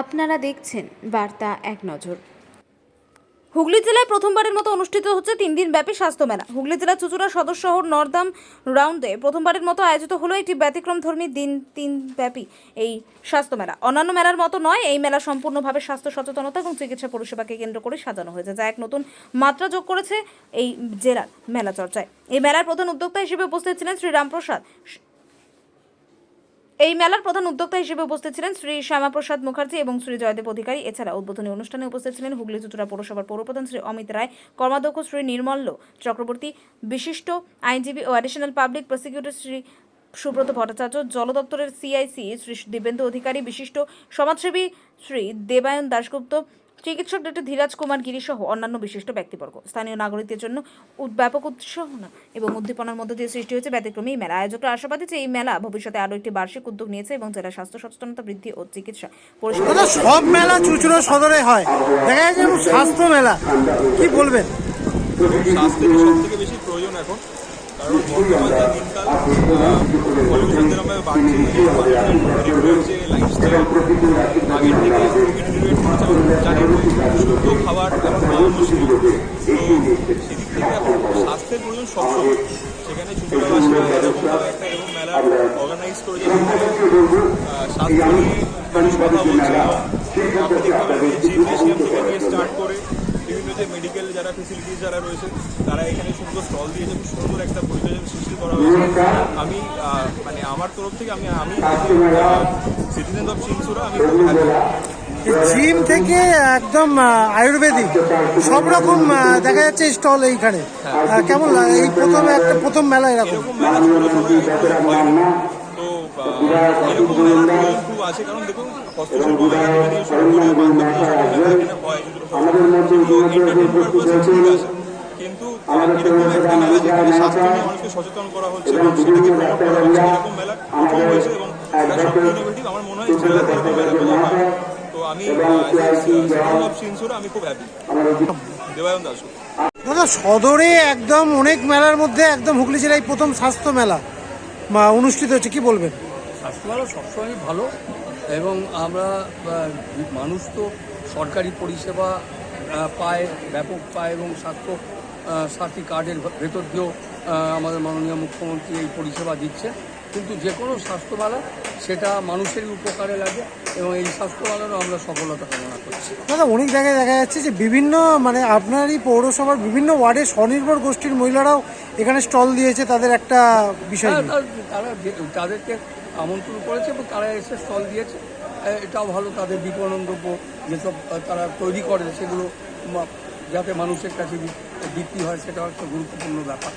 আপনারা দেখছেন বার্তা এক নজর। হুগলি জেলায় প্রথমবারের মতো অনুষ্ঠিত হচ্ছে তিন দিন ব্যাপী স্বাস্থ্য মেলা। হুগলি জেলার চুচুড়া সদর শহর নর্দাম রাউন্ডে প্রথমবারের মতো আয়োজিত হলো একটি ব্যতিক্রম ধর্মী দিন তিন ব্যাপী এই স্বাস্থ্য মেলা। অন্যান্য মেলার মতো নয়, এই মেলা সম্পূর্ণভাবে স্বাস্থ্য সচেতনতা এবং চিকিৎসা পরিষেবাকে কেন্দ্র করে সাজানো হয়েছে, যা এক নতুন মাত্রা যোগ করেছে এই জেলার মেলা চর্চায়। এই মেলার প্রধান উদ্যোক্তা হিসেবে উপস্থিত ছিলেন শ্রী রামপ্রসাদ। এই মেলার প্রধান উদ্যোক্তা হিসেবে উপস্থিত ছিলেন শ্রী শ্যামাপ্রসাদ মুখার্জি এবং শ্রী জয়দেব অধিকারী। এছাড়া উদ্বোধনী অনুষ্ঠানে উপস্থিত ছিলেন হুগলি চুচুড়া পৌরসভার পৌরপ্রধান শ্রী অমিত রায়, কর্মাধ্যক্ষ শ্রী নির্মল্য চক্রবর্তী, বিশিষ্ট আইনজীবী ও additional public prosecutor Shri Subrata Bhattacharya, জল দপ্তরের সিআইসি শ্রী দিবেন্দু অধিকারী, বিশিষ্ট সমাজসেবী শ্রী দেবায়ন দাশগুপ্ত চিকিৎসক ডক্টর ধীরাজ কুমার গিরি সহ অন্যান্য বিশিষ্ট ব্যক্তিবর্গ। স্থানীয় নাগরিকদের জন্য ব্যাপক উৎসাহনা এবং উদ্দীপনার মধ্য দিয়ে সৃষ্টি হয়েছে ব্যতিক্রমী এই মেলা। আয়োজকরা আশাবাদী যে এই মেলা ভবিষ্যতে আরও একটি বার্ষিক উদ্যোগ নিয়েছে এবং জেলা স্বাস্থ্য সচেতনতা বৃদ্ধি ও চিকিৎসা পরিষেবা সব মেলা চুচুড়ো সদরে হয়। দেখা যাচ্ছে স্বাস্থ্য মেলা। কি বলবেন? স্বাস্থ্যের সব থেকে বেশি প্রয়োজন এখন। স্বাস্থ্যের প্রয়োজন সবসময় সেখানে চুচুড়াবাসীরা এরকমভাবে একটা এরকম মেলা অর্গানাইজ করে স্বাস্থ্য নিয়ে মানুষ কথা বলছে আপনি স্টার্ট করে মেডিকেল যারা ফেসিলিটিস যারা রয়েছে তারা এখানে সুন্দর স্টল দিয়েছে খুব সুন্দর একটা পরিবেশ সৃষ্টি করা হয়েছে। আমি মানে আমার তরফ থেকে আমি আমি সিটিজেন অফ চিনসুরা আমি জিম থেকে একদম আয়ুর্বেদিক। সব রকম দেখা যাচ্ছে স্টল এইখানে। আহ, কেমন? এই প্রথম একটা প্রথম মেলা এরকম। এরকম আছে কারণ দেখুন স্বাস্থ্য নিয়ে মানুষকে সচেতন করা হচ্ছে। এবং আমার মনে হয় হয় তো আমি খুব হ্যাপি দেবায়ন দাসু। দাদা সদরে একদম অনেক মেলার মধ্যে একদম হুগলি জেলায় প্রথম স্বাস্থ্য মেলা মা, অনুষ্ঠিত হচ্ছে কি বলবেন? স্বাস্থ্য মেলা সবসময়ই ভালো এবং আমরা মানুষ তো সরকারি পরিষেবা পায় ব্যাপক পায় এবং স্বাস্থ্য সাথী কার্ডের ভেতর দিয়েও আমাদের মাননীয় মুখ্যমন্ত্রী এই পরিষেবা দিচ্ছে। কিন্তু যে কোনো স্বাস্থ্যমেলা সেটা মানুষেরই উপকারে লাগে এবং এই স্বাস্থ্যমেলারও আমরা সফলতা কামনা করছি। দাদা অনেক জায়গায় দেখা যাচ্ছে যে বিভিন্ন মানে আপনারই পৌরসভার বিভিন্ন ওয়ার্ডে স্বনির্ভর গোষ্ঠীর মহিলারাও এখানে স্টল দিয়েছে তাদের একটা বিষয় হ্যাঁ, তারা তাদেরকে আমন্ত্রণ করেছে এবং তারা এসে স্টল দিয়েছে। এটাও ভালো তাদের বিপণন দ্রব্য যেসব তারা তৈরি করে সেগুলো যাতে মানুষের কাছে বিক্রি হয়, সেটাও একটা গুরুত্বপূর্ণ ব্যাপার।